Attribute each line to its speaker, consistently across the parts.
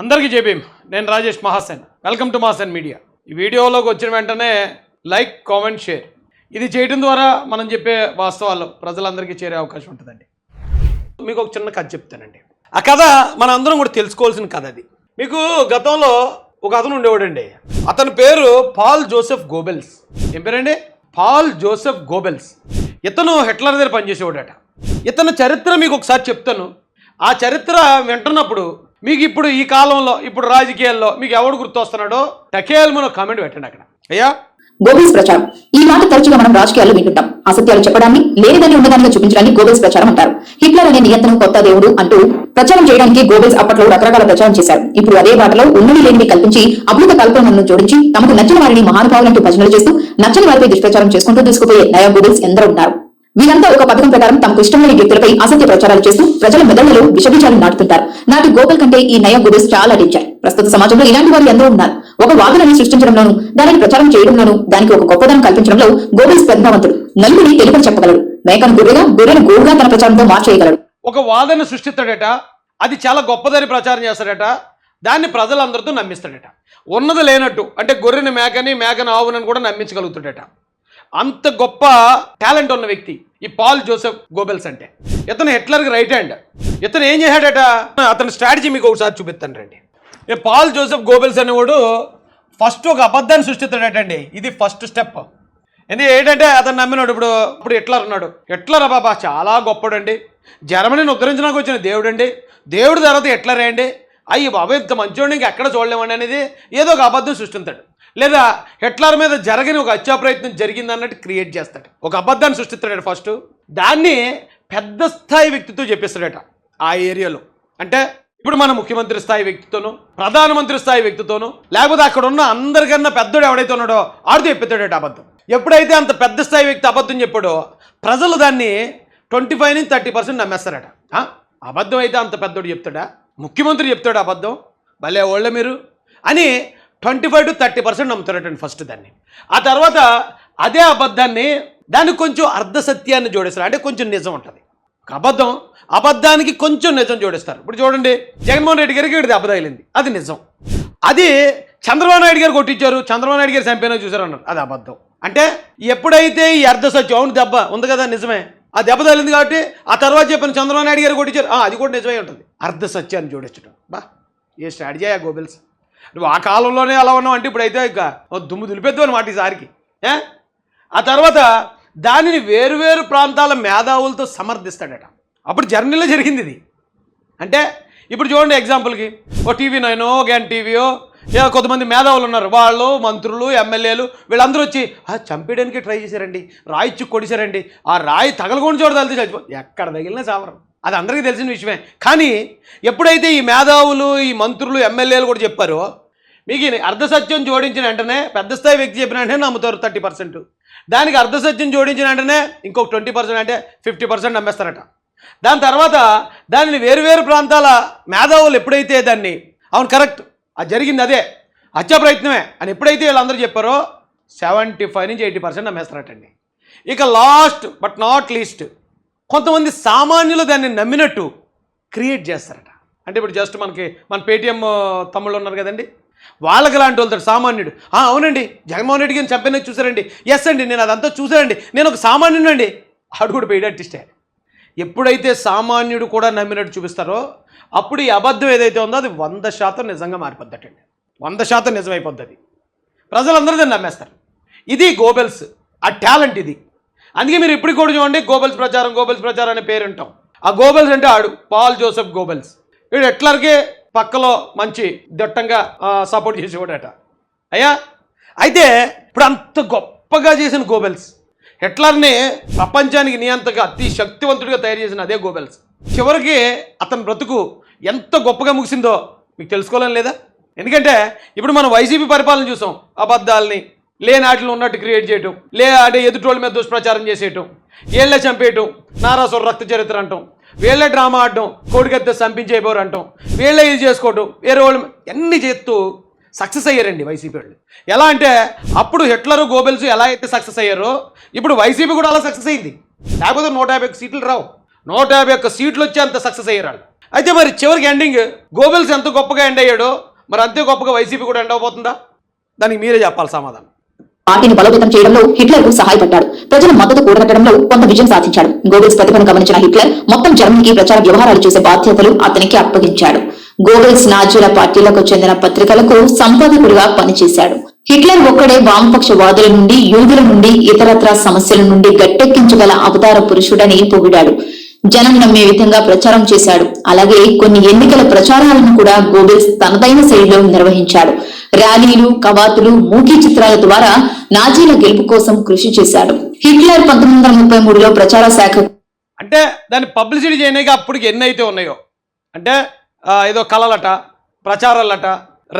Speaker 1: అందరికీ చెప్పేం నేను Rajesh Mahasen. Welcome to Mahasen media. ఈ వీడియోలోకి వచ్చిన వెంటనే లైక్ కామెంట్ షేర్. ఇది చేయడం ద్వారా మనం చెప్పే వాస్తవాలు ప్రజలందరికీ చేరే అవకాశం ఉంటుందండి. మీకు ఒక చిన్న కథ చెప్తానండి. ఆ కథ మన అందరం కూడా తెలుసుకోవాల్సిన కథ అది. మీకు గతంలో ఒక అతను ఉండేవాడండి. అతని పేరు పాల్ జోసెఫ్ గోబెల్స్. ఏం పేరండి? Paul Joseph Goebbels. ఇతను హిట్లర్ దగ్గర పనిచేసేవాడట. ఇతని చరిత్ర మీకు ఒకసారి చెప్తాను. ఆ చరిత్ర వింటున్నప్పుడు మీకు ఇప్పుడు ఈ కాలంలో ఇప్పుడు రాజకీయాల్లో మీకు ఎవడు గుర్తొస్తున్నాడో టకేల్ మన కామెంట్ పెట్టండి అక్కడ. అయ్యా?
Speaker 2: గోబెల్స్ ప్రచారం. ఈ మాట తరచుగా మనం రాజకీయాల్లో వింటుంటాం. అసత్యాలు చెప్పడాన్ని లేనిదని ఉన్నదానిగా చూపించడాన్ని గోబెల్స్ ప్రచారం అంటారు. హిట్లర్ అనే నియంత్రణ కొత్త దేవుడు అంటూ ప్రచారం చేయడానికి గోబెల్స్ అప్పట్లో రకరకాల ప్రచారం చేశారు. ఇప్పుడు అదే బాటలో ఉన్నది లేనివి కల్పించి అమృత కల్పనలను జోడించి తమకు నచ్చిన వారిని మహానుభావులంటూ భజనలు చేస్తూ నచ్చని వారిపై దుష్ప్రచారం చేసుకుంటూ దూసుకుపోయే నయా గోబెల్స్ ఎందరో ఉన్నారు వీరంతా ఒక పథకం ప్రకారం తమకు ఇష్టమైన వ్యక్తులపై అసత్య ప్రచారాలు చేస్తూ ప్రజల మెదళ్ళలో విషబీజాలు నాటుతుంటారు. నాటి గోకుల్ కంటే ఈ నయ గోబెల్స్ చాలా డేంజర్ ప్రస్తుత సమాజంలో ఇలాంటి వారు ఎందరో ఉన్నారు. ఒక వాదనని సృష్టించడంలోను దానిని ప్రచారం చేయడంలోను దానికి ఒక గొప్పదనం కల్పించడంలో గోబెల్స్ ప్రతిభావంతుడు నలుగురిని తెలుపని చెప్పగలడు. మేకను గొర్రెగా గొర్రెను గోరుగా తన ప్రచారంతో మార్చేయగలడు.
Speaker 1: ఒక వాదన సృష్టిస్తాడట. అది చాలా గొప్పదని ప్రచారం చేస్తాడట. దాన్ని ప్రజలందరితో నమ్మిస్తాడట. ఉన్నది లేనట్టు అంటే గొర్రెని మేకని మేకని ఆవునని కూడా నమ్మించగలుగుతాడట. అంత గొప్ప టాలెంట్ ఉన్న వ్యక్తి. ఈ పాల్ జోసెఫ్ గోబెల్స్ అంటే. ఇతను హిట్లర్కి రైట్ హ్యాండ్ ఇతను ఏం చేశాడట? అతని స్ట్రాటజీ మీకు ఒకసారి చూపిస్తాను రండి. ఈ పాల్ జోసెఫ్ గోబెల్స్ అనేవాడు ఫస్ట్ ఒక అబద్ధాన్ని సృష్టిస్తాడటండి. ఇది ఫస్ట్ స్టెప్ ఎందుకు ఏంటంటే అతను నమ్మినాడు ఇప్పుడు. ఇప్పుడు హిట్లర్ ఉన్నాడు. హిట్లర్ బాబా చాలా గొప్పడండి. జర్మనీని ఉద్ధరించడానికి వచ్చిన దేవుడండి. దేవుడి తర్వాత హిట్లర్ అండి. అయ్యి బాబా ఇంత మంచోడిని ఇంకా ఎక్కడ చూడలేమండి అనేది ఏదో ఒక అబద్ధం సృష్టిస్తాడు లేదా హిట్లర్ మీద జరగని ఒక హత్యా ప్రయత్నం జరిగింది అన్నట్టు క్రియేట్ చేస్తాడు. ఒక అబద్ధాన్ని సృష్టిస్తాడు ఫస్ట్. దాన్ని పెద్ద స్థాయి వ్యక్తితో చెప్పిస్తాడట ఆ ఏరియాలో. అంటే ఇప్పుడు మన ముఖ్యమంత్రి స్థాయి వ్యక్తితోనూ ప్రధానమంత్రి స్థాయి వ్యక్తితోనూ లేకపోతే అక్కడ ఉన్న అందరికన్నా పెద్దోడు ఎవడైతే ఉన్నాడో ఆడితో చెప్పిస్తాడట అబద్ధం. ఎప్పుడైతే అంత పెద్ద స్థాయి వ్యక్తి అబద్ధం చెప్పాడో ప్రజలు దాన్ని ట్వంటీ ఫైవ్ నుంచి థర్టీ పర్సెంట్ నమ్మేస్తారట. అబద్ధం అయితే అంత పెద్దోడు చెప్తాడా? ముఖ్యమంత్రి చెప్తాడు అబద్ధం. భలే ఓళ్ళ మీరు అని twenty five to thirty percent నమ్ముతారటండి first దాన్ని. ఆ తర్వాత అదే అబద్ధాన్ని దానికి కొంచెం అర్ధ సత్యాన్ని జోడిస్తారు. అంటే కొంచెం నిజం ఉంటుంది. ఒక అబద్ధం అబద్ధానికి కొంచెం నిజం జోడిస్తారు. ఇప్పుడు చూడండి జగన్మోహన్ రెడ్డి గారికి ఇది అబద్ధమైంది అది నిజం. అది చంద్రబాబు నాయుడు గారు కొట్టించారు చంద్రబాబు నాయుడు గారు చంపేనా చూసారు అన్నారు అది అబద్ధం. అంటే ఎప్పుడైతే ఈ అర్ధ సత్యం అవును దెబ్బ ఉంది కదా నిజమే. ఆ దెబ్బ తగిలింది కాబట్టి ఆ తర్వాత చెప్పిన చంద్రబాబు నాయుడు గారు కొట్టించారు. అది కూడా నిజమే ఉంటుంది. అర్ధ సత్యాన్ని జోడించడం బా ఏ స్ట్రాటజీ ఆ గోబెల్స్? నువ్వు ఆ కాలంలోనే అలా ఉన్నావు అంటే ఇప్పుడైతే ఇక దుమ్ము దులిపెద్దు అనమాట ఈసారికి ఏ? ఆ తర్వాత దానిని వేరువేరు ప్రాంతాల మేధావులతో సమర్థిస్తాడట. అప్పుడు జర్నీలో జరిగింది ఇది. అంటే ఇప్పుడు చూడండి ఎగ్జాంపుల్కి ఓ టీవీ నైనో గ్యాన్ టీవీయో ఏ కొంతమంది మేధావులు ఉన్నారు. వాళ్ళు మంత్రులు ఎమ్మెల్యేలు వీళ్ళందరూ వచ్చి "ఆ, చంపేయడానికి ట్రై చేశారండి. రాయి ఇచ్చి కొడిశారండి. ఆ రాయి తగలకుండా చోట తగిలితే చచ్చిపో ఎక్కడ తగిలినా చావరం అది అందరికీ తెలిసిన విషయమే. కానీ ఎప్పుడైతే ఈ మేధావులు ఈ మంత్రులు ఎమ్మెల్యేలు కూడా చెప్పారో మీకు అర్ధసత్యం జోడించిన వెంటనే పెద్ద స్థాయి వ్యక్తి చెప్పిన వెంటనే నమ్ముతారు థర్టీ పర్సెంట్. దానికి అర్ధసత్యం జోడించిన వెంటనే ఇంకొక ట్వంటీ పర్సెంట్ అంటే ఫిఫ్టీ పర్సెంట్ నమ్మేస్తారట. దాని తర్వాత దానిని వేరువేరు ప్రాంతాల మేధావులు ఎప్పుడైతే దాన్ని అవును కరెక్ట్ అది జరిగింది అదే హత్యా ప్రయత్నమే అని ఎప్పుడైతే వీళ్ళందరూ చెప్పారో సెవెంటీ ఫైవ్ నుంచి ఎయిటీ పర్సెంట్ నమ్మేస్తారటండి. ఇక లాస్ట్ బట్ నాట్ లీస్ట్ కొంతమంది సామాన్యులు దాన్ని నమ్మినట్టు క్రియేట్ చేస్తారట. అంటే ఇప్పుడు జస్ట్ మనకి మన పేటిఎం తమ్ముళ్ళు ఉన్నారు కదండి? వాళ్ళకి లాంటి వాళ్ళతో సామాన్యుడు. అవునండి. జగన్మోహన్ రెడ్డి గారిని చంపిన చూసారండి. ఎస్ అండి నేను అదంతా చూసానండి. నేను ఒక సామాన్యుడండి ఆడు కూడా పెయిడ్ ఆర్టిస్టే ఎప్పుడైతే సామాన్యుడు కూడా నమ్మినట్టు చూపిస్తారో అప్పుడు ఈ అబద్ధం ఏదైతే ఉందో అది వంద శాతం నిజంగా మారిపోద్దటండి. వంద శాతం నిజమైపోద్ది ప్రజలందరూ దాన్ని నమ్మేస్తారు. ఇది గోబెల్స్. ఆ టాలెంట్ ఇది. అందుకే మీరు ఇప్పుడు కూడా చూడండి గోబెల్స్ ప్రచారం గోబెల్స్ ప్రచారం అనే పేరు ఉంటాం ఆ గోబెల్స్ అంటే ఆడు పాల్ జోసెఫ్ గోబెల్స్. వీడు ఎట్లర్కే పక్కలో మంచి దట్టంగా సపోర్ట్ చేసేవాడట. అయ్యా? అయితే ఇప్పుడు అంత గొప్పగా చేసిన గోబెల్స్ హిట్లర్ని ప్రపంచానికి నియంతగా అతి శక్తివంతుడిగా తయారు చేసిన అదే గోబెల్స్. చివరికి అతని బ్రతుకు ఎంత గొప్పగా ముగిసిందో మీకు తెలుసుకోవాలని లేదా? ఎందుకంటే ఇప్పుడు మనం వైసీపీ పరిపాలన చూసాం అబద్ధాలని లేనాటిలో ఉన్నట్టు క్రియేట్ చేయటం. లే అంటే ఎదుటోళ్ళ మీద దుష్ప్రచారం చేసేయటం. ఏళ్ళే చంపేయటం. నారాసుర రక్త చరిత్ర అంటాం. వీళ్ళే డ్రామా ఆడటం కోడికత్త చంపించేయబోరు అంటాం. వీళ్ళే ఇది చేసుకోవటం. వేరే వాళ్ళు అన్ని చేస్తూ సక్సెస్ అయ్యారండి వైసీపీ వాళ్ళు. ఎలా అంటే అప్పుడు హిట్లరు గోబెల్స్ ఎలా అయితే సక్సెస్ అయ్యారో ఇప్పుడు వైసీపీ కూడా అలా సక్సెస్ అయింది. లేకపోతే నూట యాభై ఒక్క సీట్లు రావు. నూట యాభై ఒక్క సీట్లు వచ్చి అంత సక్సెస్ అయ్యారు వాళ్ళు. అయితే మరి చివరికి ఎండింగ్ గోబెల్స్ ఎంత గొప్పగా ఎండ్ అయ్యాడో మరి అంతే గొప్పగా వైసీపీ కూడా ఎండ్ అవబోతుందా దానికి మీరే చెప్పాలి సమాధానం.
Speaker 2: పార్టీని బలోపేతం చేయడంలో హిట్లర్కు సహాయపడ్డాడు. ప్రజల మద్దతు కూడగట్టడంలో కొంత విజయం సాధించాడు. గోగల్స్ ప్రతిభను గమనించిన హిట్లర్ మొత్తం జర్మనీకి ప్రచార వ్యవహారాలు చేసే బాధ్యతలు అతనికి అప్పగించాడు. గోగల్స్ నాజీల పార్టీలకు చెందిన పత్రికలకు సంపాదకుడిగా పనిచేశాడు. హిట్లర్ ఒక్కడే వామపక్షవాదుల నుండి యూదుల నుండి ఇతరత్ర సమస్యల నుండి గట్టెక్కించగల అవతార పురుషుడని పొగిడాడు. జనం నమ్మే విధంగా ప్రచారం చేశాడు. అలాగే కొన్ని ఎన్నికల ప్రచారాలను కూడా గోబెల్స్ తనదైన శైలిలో నిర్వహించాడు. ర్యాలీలు కవాతులు మూకీ చిత్రాల ద్వారా నాజీల గెలుపు కోసం కృషి చేశాడు. హిట్లర్ పంతొమ్మిది వందల ముప్పై మూడులో ప్రచార శాఖ
Speaker 1: అంటే దాన్ని పబ్లిసిటీ చేయడానికి అప్పటికి ఎన్ని అయితే ఉన్నాయో అంటే ఏదో కళలట ప్రచారాలట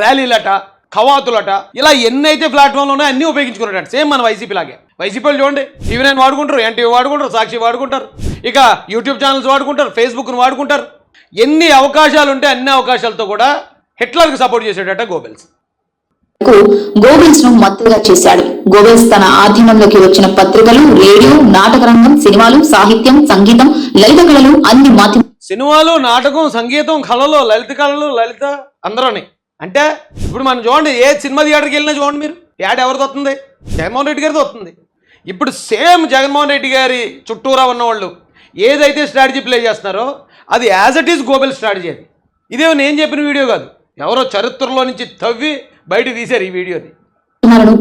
Speaker 1: ర్యాలీలట కవాతులట ఇలా ఎన్ని అయితే ప్లాట్ఫామ్లు ఉన్నాయో అన్నీ ఉపయోగించుకున్నాడు సేమ్ మన వైసీపీ లాగే. వైసీపీ చూడండి టీవీ నైన్ వాడుకుంటారు ఎన్టీవీ వాడుకుంటారు సాక్షి వాడుకుంటారు ఇక యూట్యూబ్ ఛానల్స్ వాడుకుంటారు ఫేస్బుక్ను వాడుకుంటారు. ఎన్ని అవకాశాలు ఉంటే అన్ని అవకాశాలతో కూడా హిట్లర్కి సపోర్ట్ చేసేటట్ట గోబెల్స్.
Speaker 2: కు ను మత్తుగా చేశాడు. గోబెల్స్ తన ఆధీనంలోకి వచ్చిన పత్రికలు రేడియో నాటక రంగం సినిమాలు సాహిత్యం సంగీతం లలిత కళలు అన్ని మాధ్యమ
Speaker 1: సినిమాలు నాటకం సంగీతం కళలు లలిత కళలు లలిత అందరూని. అంటే ఇప్పుడు మనం చూడండి ఏ సినిమా థియేటర్కి వెళ్ళినా చూడండి మీరు. యాడ్ ఎవరిది వస్తుంది? జగన్మోహన్ రెడ్డి గారిది వస్తుంది. ఇప్పుడు సేమ్ జగన్మోహన్ రెడ్డి గారి చుట్టూరా ఉన్నవాళ్ళు ఏదైతే స్ట్రాటజీ ప్లే చేస్తున్నారో అది as it is Goebbels strategy అది. ఇదేమో నేను చెప్పిన వీడియో కాదు. ఎవరో చరిత్రలో నుంచి తవ్వి బయట తీశారు ఈ వీడియోని.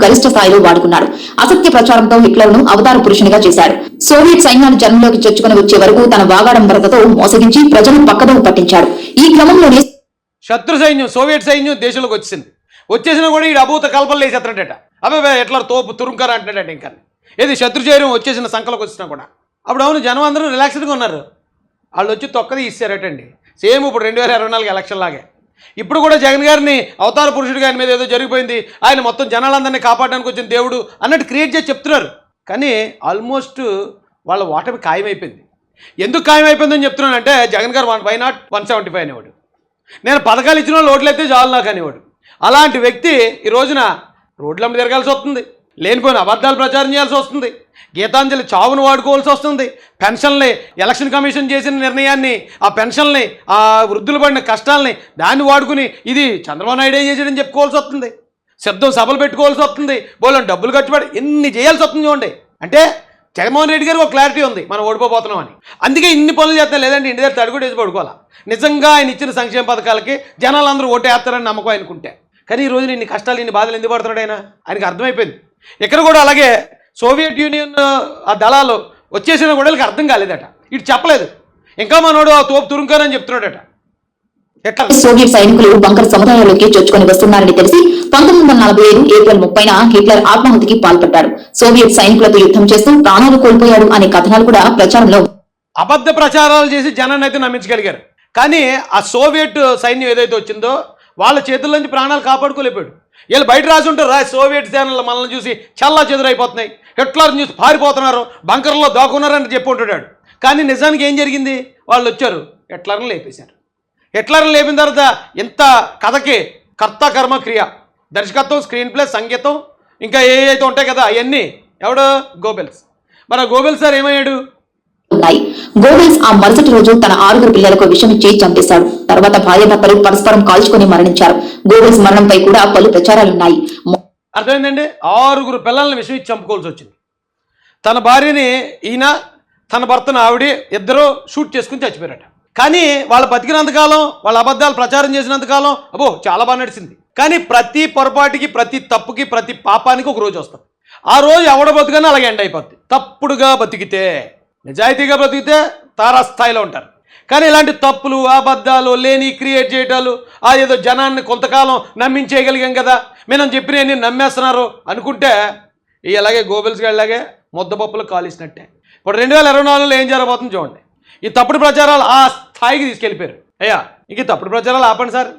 Speaker 2: గరిష్ట స్థాయిలో వాడుకున్నాడు. అసత్య ప్రచారంతో హిట్లర్ను అవతార పురుషునిగా చేశాడు. సోవియట్ సైన్యాన్ని జనంలోకి చొచ్చుకుని వచ్చే వరకు తన వాగాడంబరతతో మోసగించి ప్రజలను పక్కదోవ పట్టించాడు. ఈ క్రమంలోనే
Speaker 1: శత్రు సైన్యం సోవియట్ సైన్యం దేశంలోకి వచ్చింది వచ్చేసినా కూడా ఈ అభూత కల్పనలు వేసేస్తాడట అబ్బాయి ఎట్లా తోపు తురుంకర అంటున్నాడట ఇంకా. ఏది శత్రు చైర్యం వచ్చేసిన సంకలకు వచ్చినా కూడా. అప్పుడు అవును జనం అందరూ రిలాక్స్డ్గా ఉన్నారు. వాళ్ళు వచ్చి తొక్కది ఇస్తారటండి సేమ్ ఇప్పుడు రెండు వేల ఇరవై నాలుగు ఎలక్షన్ లాగే. ఇప్పుడు కూడా జగన్ గారిని అవతార పురుషుడిగా ఆయన మీద ఏదో జరిగిపోయింది. ఆయన మొత్తం జనాలందరినీ కాపాడడానికి వచ్చిన దేవుడు అన్నట్టు క్రియేట్ చేసి చెప్తున్నారు. కానీ ఆల్మోస్ట్ వాళ్ళ ఓటమి ఖాయమైపోయింది. ఎందుకు ఖాయమైపోయిందని చెప్తున్నానంటే Jagan garu one why not one seventy five అనేవాడు. నేను పథకాలు ఇచ్చిన వాళ్ళు ఓట్లు అయితే చాలు నాకు అనేవాడు. అలాంటి వ్యక్తి ఈ రోజున రోడ్లమ్మ తిరగాల్సి వస్తుంది. లేనిపోయిన అబద్ధాలు ప్రచారం చేయాల్సి వస్తుంది. గీతాంజలి చావును వాడుకోవాల్సి వస్తుంది. పెన్షన్లే ఎలక్షన్ కమిషన్ చేసిన నిర్ణయాన్ని ఆ పెన్షన్ని ఆ వృద్ధులు పడిన కష్టాలని దాన్ని వాడుకుని ఇది చంద్రబాబు నాయుడు ఏం చేసాడని చెప్పుకోవాల్సి వస్తుంది. శబ్దం సభలు పెట్టుకోవాల్సి వస్తుంది. బోలం డబ్బులు ఖర్చుపడి ఎన్ని చేయాల్సి వస్తుంది చూడండి. అంటే జగన్మోహన్ రెడ్డి గారికి ఒక క్లారిటీ ఉంది మనం ఓడిపోతున్నాం అని. అందుకే ఇన్ని పనులు చేస్తాం లేదంటే ఇంటి దగ్గర తడుగుడు వేసి పడుకోవాలా? నిజంగా ఆయన ఇచ్చిన సంక్షేమ పథకాలకి జనాలు అందరూ ఓటేస్తారని నమ్మకం అనుకుంటే కానీ ఈ రోజున ఇన్ని కష్టాలు ఇన్ని బాధలు ఎందుకు పడుతున్నాడు ఆయన? ఆయనకి అర్థమైపోయింది. ఇక్కడ కూడా అలాగే సోవియట్ యూనియన్ ఆ దళాలు వచ్చేసిన కూడా వీళ్ళకి అర్థం కాలేదట. ఇటు చెప్పలేదు. ఇంకా మనోడు ఆ తోపు తురుంకారని చెప్తున్నాడట.
Speaker 2: సోవియట్ సైనికులు బంకర్ సముదాయాల్లోకి చొచ్చుకొని వస్తున్నారని తెలిసి పంతొమ్మిది వందల నలభై ఐదు ఏప్రిల్ ముప్పైన హిట్లర్ ఆత్మాహుతికి పాల్పడ్డాడు. సోవియట్ సైనికులతో యుద్ధం చేస్తూ ప్రాణాలు కోల్పోయాడు అనే కథనాలు కూడా ప్రచారంలో
Speaker 1: అబద్ధ ప్రచారాలు చేసి జనాన్ని అయితే నమ్మించగలిగారు. కానీ ఆ సోవియట్ సైన్యం ఏదైతే వచ్చిందో వాళ్ళ చేతుల్లోంచి ప్రాణాలు కాపాడుకోలేపాడు వీళ్ళు బయట రాసి ఉంటారు. రా సోవియట్ సేనలు మనల్ని చూసి చల్లా చెదురైపోతున్నాయి. హిట్లర్ని చూసి పారిపోతున్నారు. బంకర్లో దాక్కున్నారని చెప్పి ఉంటాడు కానీ నిజానికి ఏం జరిగింది? వాళ్ళు వచ్చారు. హిట్లర్ని లేపేశారు. హిట్లర్ని లేపిన తర్వాత ఎంత కథకి కర్త కర్మ క్రియ దర్శకత్వం స్క్రీన్ ప్లే సంగీతం ఇంకా ఏ అయితే ఉంటాయి కదా అవన్నీ ఎవడు? గోబెల్స్. మరి గోబెల్స్ సార్ ఏమయ్యాడు?
Speaker 2: ఉన్నాయి. గోవిల్స్ ఆ మరుసటి రోజు తన ఆరుగురు పిల్లలకు విషమిచ్చి చంపేశాడు. తర్వాత భార్యాభర్తలు పరస్పరం కాల్చుకొని మరణించారు. గోవిల్స్ మరణంపై కూడా పలు ప్రచారాలున్నాయి.
Speaker 1: అర్థమైందండి? ఆరుగురు పిల్లల్ని విషయం ఇచ్చి చంపుకోవాల్సి వచ్చింది. తన భార్యని ఈయన తన భర్తను ఆవిడ ఇద్దరు షూట్ చేసుకుని చచ్చిపోయారట. కానీ వాళ్ళ బతికినంతకాలం వాళ్ళ అబద్ధాలు ప్రచారం చేసినంతకాలం అబ్బో చాలా బాగా నడిచింది. కానీ ప్రతి పొరపాటుకి ప్రతి తప్పుకి ప్రతి పాపానికి ఒక రోజు వస్తుంది ఆ రోజు ఎవడ బతుకని అలాగే ఎండ్ అయిపోద్ది. తప్పుడుగా బతికితే నిజాయితీగా బ్రతికితే తారాస్థాయిలో ఉంటారు. కానీ ఇలాంటి తప్పులు అబద్ధాలు లేని క్రియేట్ చేయటాలు ఆ ఏదో జనాన్ని కొంతకాలం నమ్మించేయగలిగాం కదా. మేము చెప్పినవన్నీ నమ్మేస్తున్నారు అనుకుంటే ఇలాగే అలాగే గోబెల్స్ ముద్దపప్పులు కాలిసినట్టే. ఇప్పుడు రెండు వేల ఇరవై నాలుగులో ఏం జరగబోతుంది చూడండి. ఈ తప్పుడు ప్రచారాలు ఆ స్థాయికి తీసుకెళ్ళిపోయారు. అయ్యా ఇంక తప్పుడు ప్రచారాలు ఆపండి సార్.